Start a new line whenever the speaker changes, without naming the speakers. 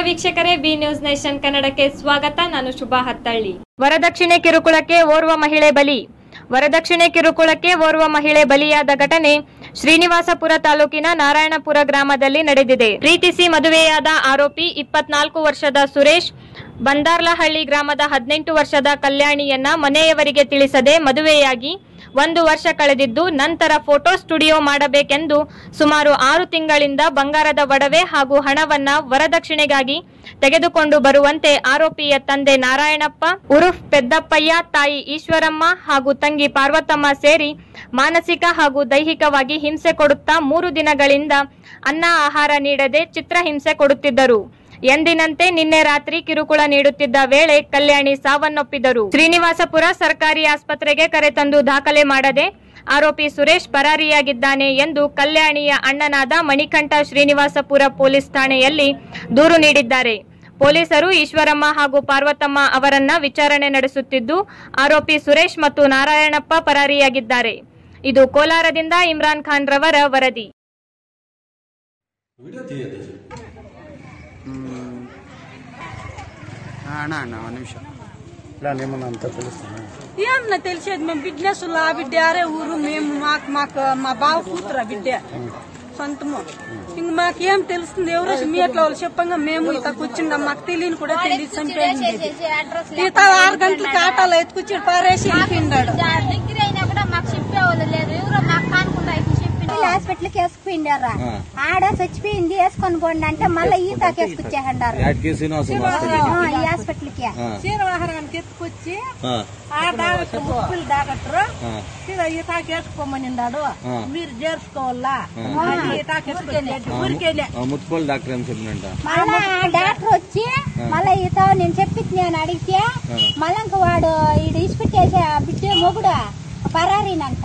ವೀಕ್ಷಕರೇ, B news nation ಕನ್ನಡಕ್ಕೆ ಸ್ವಾಗತ. ನಾನು ಶುಭಾ ಹತ್ತಳ್ಳಿ. ವರದಕ್ಷಿಣೆ ಕಿರುಕುಳಕ್ಕೆ ಓರ್ವ ಮಹಿಳೆ ಬಲಿ. ವರದಕ್ಷಿಣೆ ಕಿರುಕುಳಕ್ಕೆ ಓರ್ವ ಮಹಿಳೆ ಬಲಿಯಾದ ಘಟನೆ ಶ್ರೀನಿವಾಸಪುರ ತಾಲೂಕಿನ ನಾರಾಯಣಪುರ ಗ್ರಾಮದಲ್ಲಿ ನಡೆದಿದೆ. ಪ್ರೀತಿಸಿ ಮದುವೆಯಾದ ಆರೋಪಿ ಇಪ್ಪತ್ನಾಲ್ಕು ವರ್ಷದ ಸುರೇಶ್, ಬಂದಾರ್ಲಹಳ್ಳಿ ಗ್ರಾಮದ ಹದಿನೆಂಟು ವರ್ಷದ ಕಲ್ಯಾಣಿಯನ್ನ ಮನೆಯವರಿಗೆ ತಿಳಿಸದೆ ಮದುವೆಯಾಗಿ ಒಂದು ವರ್ಷ ಕಳೆದಿದ್ದು ನಂತರ ಫೋಟೋ ಸ್ಟುಡಿಯೋ ಮಾಡಬೇಕೆಂದು ಸುಮಾರು ಆರು ತಿಂಗಳಿಂದ ಬಂಗಾರದ ಒಡವೆ ಹಾಗೂ ಹಣವನ್ನ ವರದಕ್ಷಿಣೆಗಾಗಿ ತೆಗೆದುಕೊಂಡು ಬರುವಂತೆ ಆರೋಪಿಯ ತಂದೆ ನಾರಾಯಣಪ್ಪ, ಉರುಫ್ ಪೆದ್ದಪ್ಪಯ್ಯ, ತಾಯಿ ಈಶ್ವರಮ್ಮ ಹಾಗೂ ತಂಗಿ ಪಾರ್ವತಮ್ಮ ಸೇರಿ ಮಾನಸಿಕ ಹಾಗೂ ದೈಹಿಕವಾಗಿ ಹಿಂಸೆ ಕೊಡುತ್ತಾ ಮೂರು ದಿನಗಳಿಂದ ಅನ್ನ ಆಹಾರ ನೀಡದೆ ಚಿತ್ರಹಿಂಸೆ ಕೊಡುತ್ತಿದ್ದರು. ಎಂದಿನಂತೆ ನಿನ್ನೆ ರಾತ್ರಿ ಕಿರುಕುಳ ನೀಡುತ್ತಿದ್ದ ವೇಳೆ ಕಲ್ಯಾಣಿ ಸಾವನ್ನಪ್ಪಿದರು. ಶ್ರೀನಿವಾಸಪುರ ಸರ್ಕಾರಿ ಆಸ್ಪತ್ರೆಗೆ ಕರೆತಂದು ದಾಖಲೆ ಮಾಡದೆ ಆರೋಪಿ ಸುರೇಶ್ ಪರಾರಿಯಾಗಿದ್ದಾನೆ ಎಂದು ಕಲ್ಯಾಣಿಯ ಅಣ್ಣನಾದ ಮಣಿಕಂಠ ಶ್ರೀನಿವಾಸಪುರ ಪೊಲೀಸ್ ಠಾಣೆಯಲ್ಲಿ ದೂರು ನೀಡಿದ್ದಾರೆ. ಪೊಲೀಸರು ಈಶ್ವರಮ್ಮ ಹಾಗೂ ಪಾರ್ವತಮ್ಮ ಅವರನ್ನ ವಿಚಾರಣೆ ನಡೆಸುತ್ತಿದ್ದು, ಆರೋಪಿ ಸುರೇಶ್ ಮತ್ತು ನಾರಾಯಣಪ್ಪ ಪರಾರಿಯಾಗಿದ್ದಾರೆ. ಇದು ಕೋಲಾರದಿಂದ ಇಮ್ರಾನ್ ಖಾನ್ ರವರ ವರದಿ
అన్న అన్న ఒక నిమిషం
ప్లాన్ ఏమన్నా అంతా తెలుస్తుందా
ఏం నా తెలిసేది మేము బిడ్నెస్ ఆ బిడ్డ ఆరే ఊరు మేము మాకు మాకు మా బావ కూతురు ఆ బిడ్డ సొంతము ఇంక మాకేం తెలుస్తుంది ఎవరో మీ అట్లా వాళ్ళు చెప్పంగా మేము ఇతకు వచ్చిండ మాకు తెలియని కూడా తెలియదు చంపేది ఆరు గంటలకి ఆటోలో ఎత్తుకొచ్చి పారేసి వెళ్ళిపోయినాడు
దగ్గర అయినా కూడా మాకు చెప్పేవాళ్ళు లేదు ఎవరో మాకు కానుకుంటా అయితే చెప్పింది
హాస్పిటల్కి వేసుకుపోయిండారా? ఆడ చచ్చిపోయింది వేసుకొని పోండి అంటే మళ్ళీ
శ్రీనివాసం వస్తుంది
ఈ హాస్పిటల్కి.
శ్రీనివాసరానికి ఎత్తుకొచ్చి ఆ. డాక్టర్ ఉప్పులు డాక్టర్ మీరు చేర్చుకోవాలా అని ఈతాకి వేసుకొచ్చి ఊరికెళ్ళే
ముత్తుపల్లి డాక్టర్ చెప్పినంట?
మళ్ళా ఆ డాక్టర్ వచ్చి మళ్ళీ ఈత నేను చెప్పింది నేను అడిగితే మళ్ళీ ఇంక వాడు ఈడు ఇసిపెట్టేసే బిడ్డ మొగుడు? పరారీనంట.